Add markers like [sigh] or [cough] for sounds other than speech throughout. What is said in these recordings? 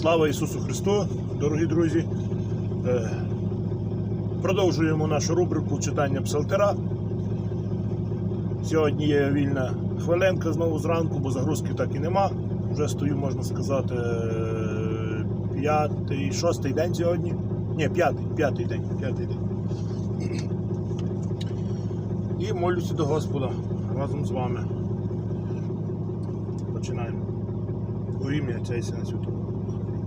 Слава Ісусу Христу, дорогі друзі. Е, Продовжуємо нашу рубрику читання псалтера. Сьогодні є вільна хвилинка знову зранку, бо загрузки так і нема. Вже стою, можна сказати, е, п'ятий, шостий день сьогодні. Ні, п'ятий, п'ятий день, п'ятий день. І молюся до Господа разом з вами. Починаємо. У ім'я Отця і Святого. Благослови Господь. Починаємо. Псалтира.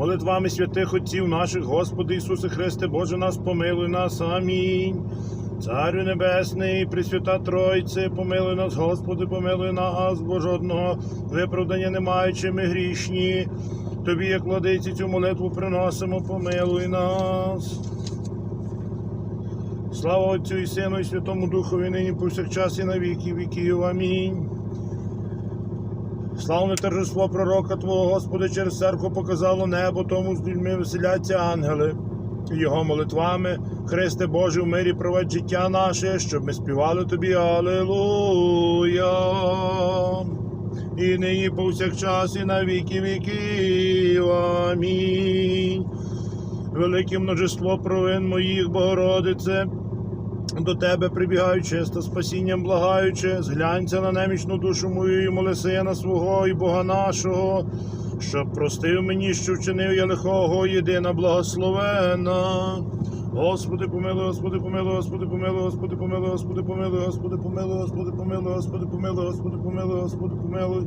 Молитвами святих Отців наших, Господи Ісусе Христе, Боже нас, помилуй нас. Амінь. Царю Небесний, Пресвята Тройце, помилуй нас, Господи, помилуй нас, бо жодного виправдання не маючи ми грішні. Тобі, як владиці, цю молитву приносимо, помилуй нас. Слава Отцю і Сину, і Святому Духові, нині повсякчас і на віки віків. Амінь. Славне торжество пророка Твого, Господи, через церкву показало небо, тому з людьми веселяться ангели. Його молитвами, Христе Боже, в мирі провадь життя наше, щоб ми співали Тобі Аллилуйя. І нині повсякчас і на віки віків. Амінь. Велике множество провин моїх, Богородице, до тебе прибігаю чисто, спасінням благаючи, зглянься на немічну душу мою і моли сина свого і Бога нашого, щоб простив мені, що вчинив я лихого, єдина благословена. Господи, помилуй, Господи, помилуй, Господи, помилуй, Господи, помилуй, Господи, помилуй, Господи, помилуй, Господи, помилуй, Господи, помилуй, Господи, помилуй, Господи, помилуй.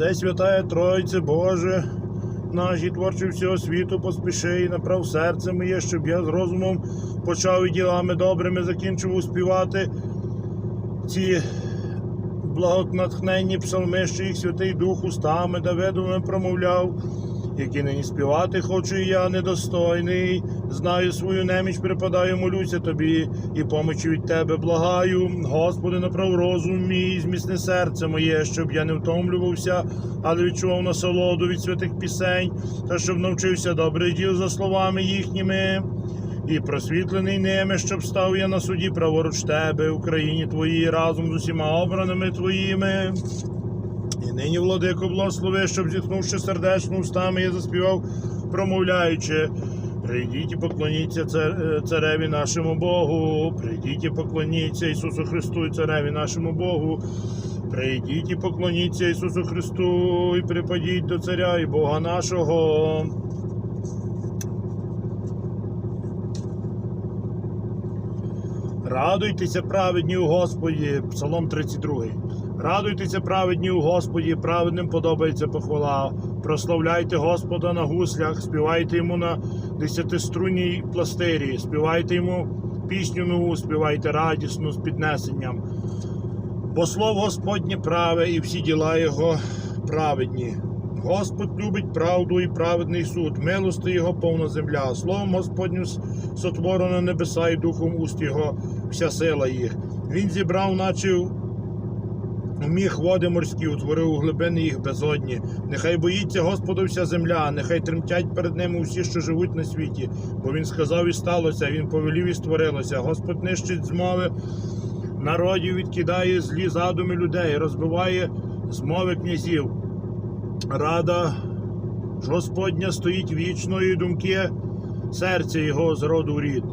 Все святає Тройце Боже, наші творчі всього світу, поспіши і направ серце моє, щоб я з розумом почав і ділами добрими закінчив успівати ці благонатхненні псалми, що їх Святий Дух устами Давидовими промовляв, які нині співати хочу я недостойний. Знаю свою неміч, припадаю, молюся тобі, і помочі від тебе благаю. Господи, направ розум мій, зміцни серце моє, щоб я не втомлювався, але відчував насолоду від святих пісень, та щоб навчився добрих діл за словами їхніми. І просвітлений ними, щоб став я на суді праворуч тебе, в країні твоїй, разом з усіма обраними твоїми. Нині, владико, благослови, щоб зітхнувши сердечно устами, я заспівав, промовляючи. Прийдіть і поклоніться е, цареві нашому Богу, прийдіть і поклоніться Ісусу Христу і цареві нашому Богу. Прийдіть і поклоніться Ісусу Христу, і припадіть до Царя і Бога нашого. Радуйтеся, праведні у Господі, Псалом 32. Радуйтеся, праведні у Господі, праведним подобається похвала. Прославляйте Господа на гуслях, співайте йому на десятиструнній пластирі, співайте йому пісню нову, співайте радісну з піднесенням. Бо слово Господнє праве і всі діла його праведні. Господь любить правду і праведний суд, милости його повна земля. Словом Господнім сотворено небеса і духом уст його вся сила їх. Він зібрав, наче міг води морські, утворив у глибини їх безодні. Нехай боїться Господа вся земля, нехай тремтять перед ним усі, що живуть на світі. Бо він сказав і сталося, він повелів і створилося. Господь нищить змови народів, відкидає злі задуми людей, розбиває змови князів. Рада Господня стоїть вічно, і думки серця його з роду рід.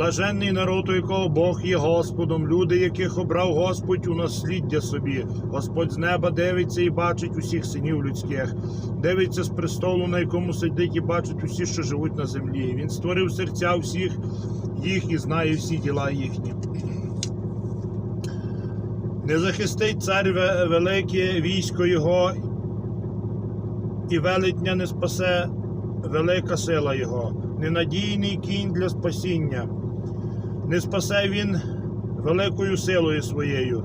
Блаженний народ, у якого Бог є Господом, люди, яких обрав Господь у насліддя собі. Господь з неба дивиться і бачить усіх синів людських, дивиться з престолу, на якому сидить, і бачить усі, що живуть на землі. Він створив серця всіх їх і знає всі діла їхні. Не захистить цар велике військо його, і велетня не спасе велика сила його, ненадійний кінь для спасіння. Не спасе він великою силою своєю.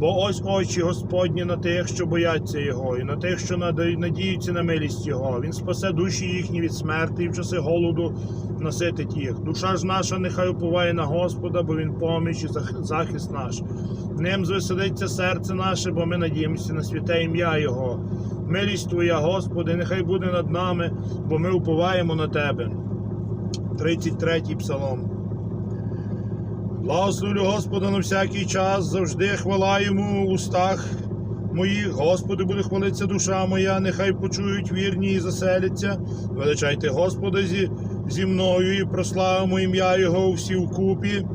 Бо ось очі Господні на тих, що бояться Його, і на тих, що надіються на милість Його. Він спасе душі їхні від смерти і в часи голоду наситить їх. Душа ж наша нехай уповає на Господа, бо Він поміч і захист наш. Ним звеселиться серце наше, бо ми надіємося на святе ім'я Його. Милість Твоя, Господи, нехай буде над нами, бо ми уповаємо на Тебе. 33-й псалом. Благословлю Господа на всякий час, завжди хвала йому в устах моїх. Господи, буде хвалитися душа моя, нехай почують вірні і заселяться. Величайте Господа зі, зі мною і прославимо ім'я Його всі вкупі.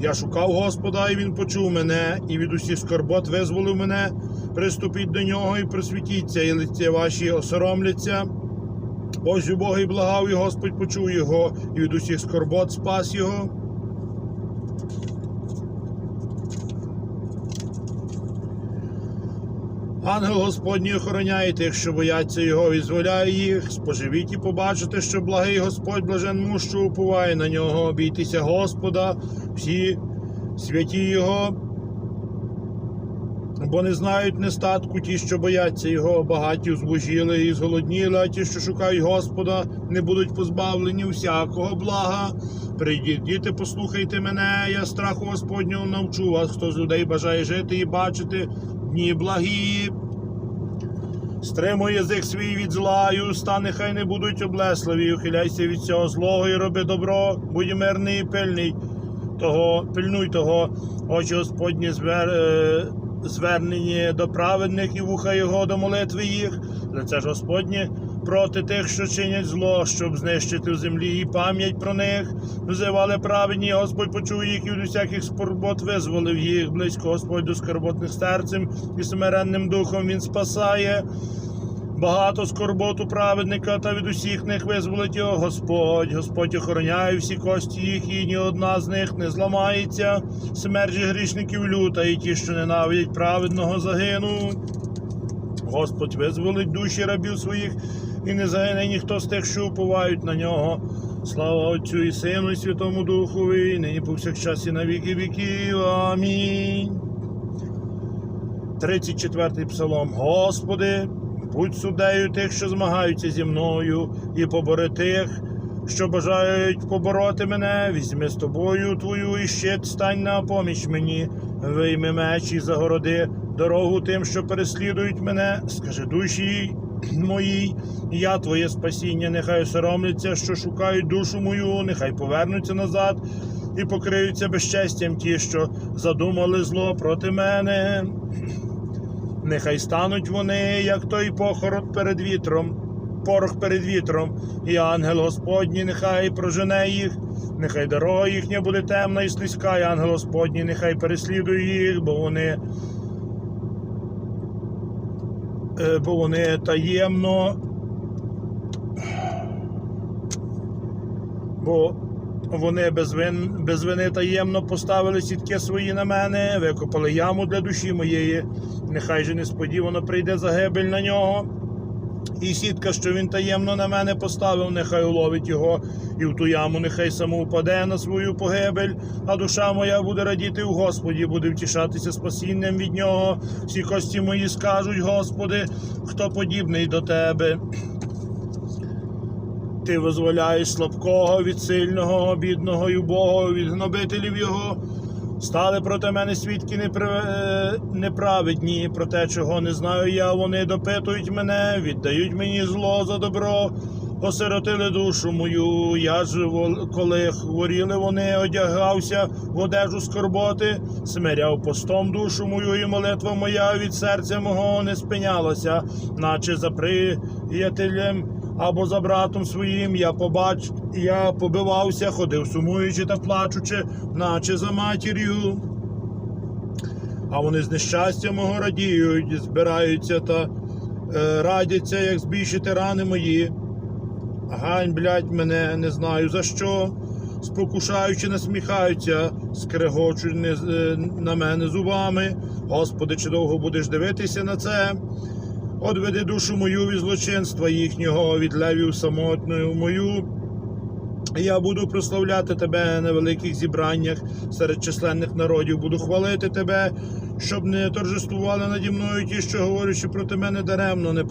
Я шукав Господа, і Він почув мене, і від усіх скорбот визволив мене. Приступіть до нього і просвітіться, і лиця ваші осоромляться. Ось у Бога і благав, і Господь почув його, і від усіх скорбот спас його. Ангел Господній охороняє тих, що бояться його, і зволяє їх. Споживіть і побачите, що благий Господь блажен муж, що уповає на нього. Бійтеся Господа, всі святі Його, бо не знають нестатку ті, що бояться його, багаті збожіли і зголодніли, а ті, що шукають Господа, не будуть позбавлені всякого блага. Прийдіть, діти, послухайте мене, я страху Господнього навчу вас, хто з людей бажає жити і бачити дні благі. Стримуй язик свій від зла, і уста нехай не будуть облесливі, ухиляйся від цього злого і роби добро, будь мирний і пильний того, пильнуй того, очі Господні звер, е, звернені до праведних і вуха його до молитви їх. Лице ж Господнє проти тих, що чинять зло, щоб знищити в землі і пам'ять про них. Взивали праведні, Господь почув їх і від усяких скорбот визволив їх. Близько Господь до скорботних серцем і смиренним духом він спасає. Багато скорботу праведника, та від усіх них визволить його Господь. Господь охороняє всі кості їх, і ні одна з них не зламається. Смерть грішників люта, і ті, що ненавидять праведного, загинуть. Господь визволить душі рабів своїх, і не загине ніхто з тих, що уповають на нього. Слава Отцю і Сину, і Святому Духові, і нині повсякчас і на віки віків. Амінь. 34-й псалом. Господи, будь суддею тих, що змагаються зі мною, і побори тих, що бажають побороти мене. Візьми з тобою твою і щит, стань на поміч мені, вийми меч і загороди дорогу тим, що переслідують мене. Скажи душі моїй, я твоє спасіння, нехай соромляться, що шукають душу мою, нехай повернуться назад. І покриються безчестям ті, що задумали зло проти мене. Нехай стануть вони, як той похород перед вітром, порох перед вітром, і ангел Господній нехай прожене їх, нехай дорога їхня буде темна і слизька, і ангел Господній нехай переслідує їх, бо вони, бо вони таємно. Бо вони без, вин, без вини таємно поставили сітки свої на мене, викопали яму для душі моєї. Нехай же несподівано прийде загибель на нього. І сітка, що він таємно на мене поставив, нехай уловить його, і в ту яму нехай само впаде на свою погибель, а душа моя буде радіти в Господі, буде втішатися спасінням від нього. Всі кості мої скажуть, Господи, хто подібний до тебе. Ти визволяєш слабкого від сильного, бідного і убогого, від гнобителів його. Стали проти мене свідки непри- е, неправедні, про те, чого не знаю я. Вони допитують мене, віддають мені зло за добро, осиротили душу мою. Я ж, коли хворіли вони, одягався в одежу скорботи, смиряв постом душу мою, і молитва моя від серця мого не спинялася, наче за приятелем або за братом своїм я побач, я побивався, ходив сумуючи та плачучи, наче за матір'ю. А вони з нещастя мого радіють, збираються та е, радяться, як збільшити рани мої. Ганьблять мене, не знаю за що. Спокушаючи, насміхаються, скрегочуть е, на мене зубами. Господи, чи довго будеш дивитися на це? Одведи душу мою від злочинства їхнього, від левів самотною мою. Я буду прославляти тебе на великих зібраннях серед численних народів, буду хвалити тебе, щоб не торжествували наді мною ті, що говорячи проти мене даремно, не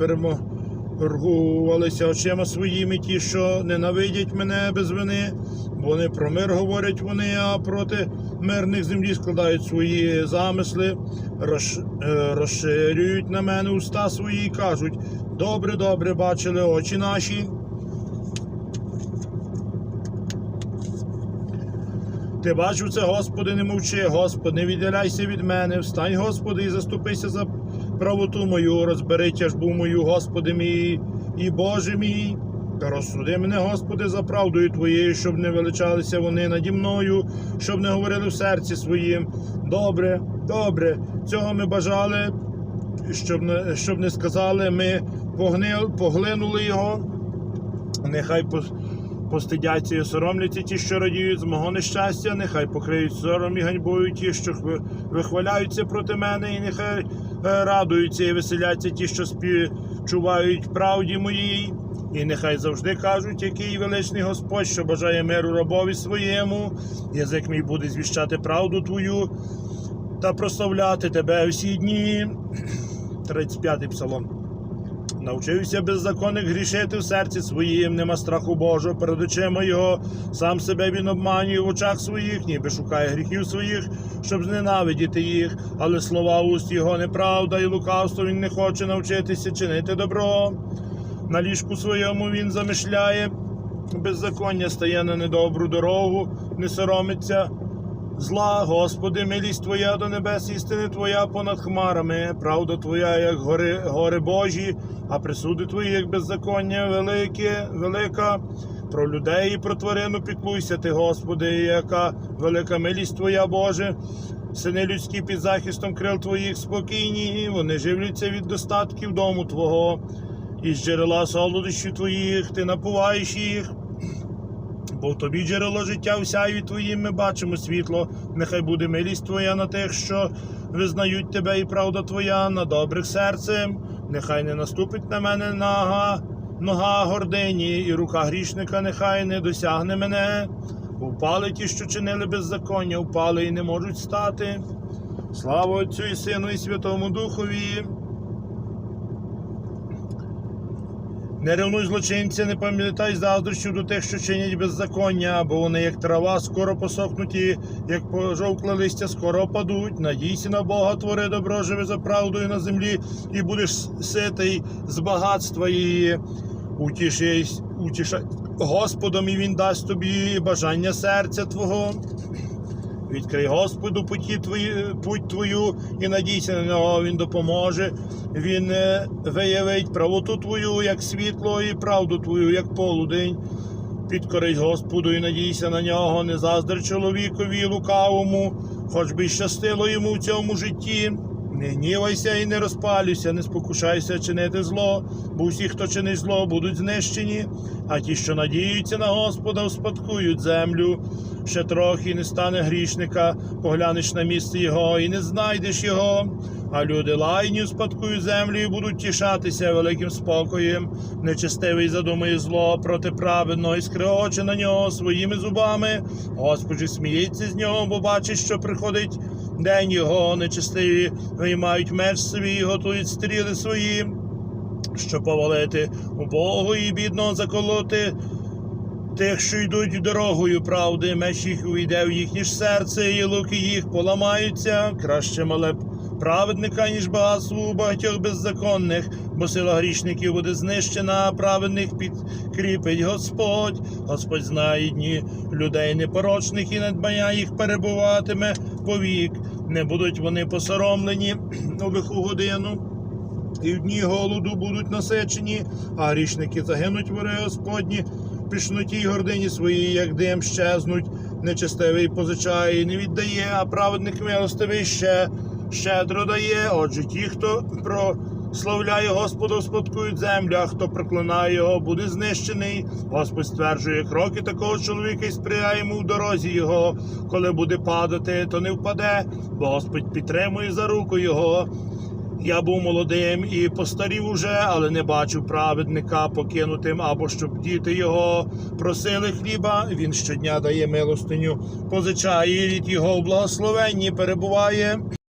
переморгувалися очима своїми ті, що ненавидять мене без вини, бо не про мир говорять вони, а проти мирних землі складають свої замисли, е, розширюють на мене уста свої і кажуть: добре, добре бачили очі наші. Ти бачив це, Господи, не мовчи, Господи, не віддаляйся від мене. Встань, Господи, і заступися за правоту мою, розбери тяжбу мою, Господи мій і Боже мій. Та розсуди мене, Господи, за правдою Твоєю, щоб не величалися вони наді мною, щоб не говорили в серці своїм. Добре, добре, цього ми бажали, щоб не, щоб не сказали, ми погнил, поглинули його. Нехай постидяться і соромляться ті, що радіють з мого нещастя, нехай покриють сором і ганьбою ті, що вихваляються проти мене, і нехай радуються і веселяться ті, що співчувають правді моїй. І нехай завжди кажуть, який величний Господь, що бажає миру рабові своєму. Язик мій буде звіщати правду твою та прославляти тебе всі дні. [clears throat] 35-й псалом. Навчився беззаконник грішити в серці своїм, нема страху Божого перед очима його, сам себе він обманює в очах своїх, ніби шукає гріхів своїх, щоб зненавидіти їх, але слова уст його неправда і лукавство він не хоче навчитися чинити добро. На ліжку своєму він замишляє, беззаконня стає на недобру дорогу, не соромиться. Зла, Господи, милість Твоя до небес, істини Твоя понад хмарами, правда Твоя, як гори, гори Божі, а присуди Твої, як беззаконня велике, велика. Про людей і про тварину піклуйся ти, Господи, яка велика милість Твоя, Боже. Сини людські під захистом крил Твоїх спокійні, вони живляться від достатків дому Твого. Із джерела солодощів Твоїх, ти напуваєш їх. Бо в тобі джерело життя в твоїм ми бачимо світло. Нехай буде милість твоя на тих, що визнають тебе, і правда твоя на добрих серцем. Нехай не наступить на мене нога, нога гордині, і рука грішника нехай не досягне мене. Впали ті, що чинили беззаконня, впали і не можуть стати. Слава Отцю і Сину, і Святому Духові. Не ревнуй злочинця, не пам'ятай заздрощів до тих, що чинять беззаконня, бо вони, як трава, скоро посохнуті, як пожовкле листя, скоро падуть. Надійся на Бога, твори добро, живи за правдою на землі, і будеш ситий з багатства її. Утішись, утішай Господом, і Він дасть тобі бажання серця Твого. Відкрий Господу путі твої, путь твою і надійся на нього, він допоможе. Він е, виявить правоту твою, як світло, і правду твою, як полудень. Підкорись Господу і надійся на нього, не заздр чоловікові лукавому, хоч би щастило йому в цьому житті. Не гнівайся і не розпалюйся, не спокушайся чинити зло, бо всі, хто чинить зло, будуть знищені, а ті, що надіються на Господа, успадкують землю. Ще трохи не стане грішника, поглянеш на місце його і не знайдеш його. А люди лайні успадкують землю і будуть тішатися великим спокоєм. Нечестивий задумує зло проти праведного і скреоче на нього своїми зубами. Господь сміється з нього, бо бачить, що приходить день його, нечестиві виймають меч свій, готують стріли свої, щоб повалити убогого і бідного заколоти. Тих, що йдуть дорогою правди, меч їх увійде в їхнє серце, і луки їх поламаються. Краще мале праведника, ніж багатство у багатьох беззаконних, бо сила грішників буде знищена, а праведних підкріпить Господь. Господь знає дні людей непорочних і надбання їх перебуватиме повік. Не будуть вони посоромлені [clears throat] у лиху годину. І в дні голоду будуть насичені, а грішники загинуть вори Господні, в пішноті й гордині своїй, як дим щезнуть, нечестивий позичає і не віддає, а праведник милостивий ще щедро дає. Отже, ті, хто прославляє Господа, успадкують землю, а хто проклинає його, буде знищений. Господь стверджує кроки такого чоловіка і сприяє йому в дорозі його. Коли буде падати, то не впаде, бо Господь підтримує за руку його. Я був молодим і постарів уже, але не бачив праведника покинутим, або щоб діти його просили хліба. Він щодня дає милостиню, позичає рід його в благословенні перебуває.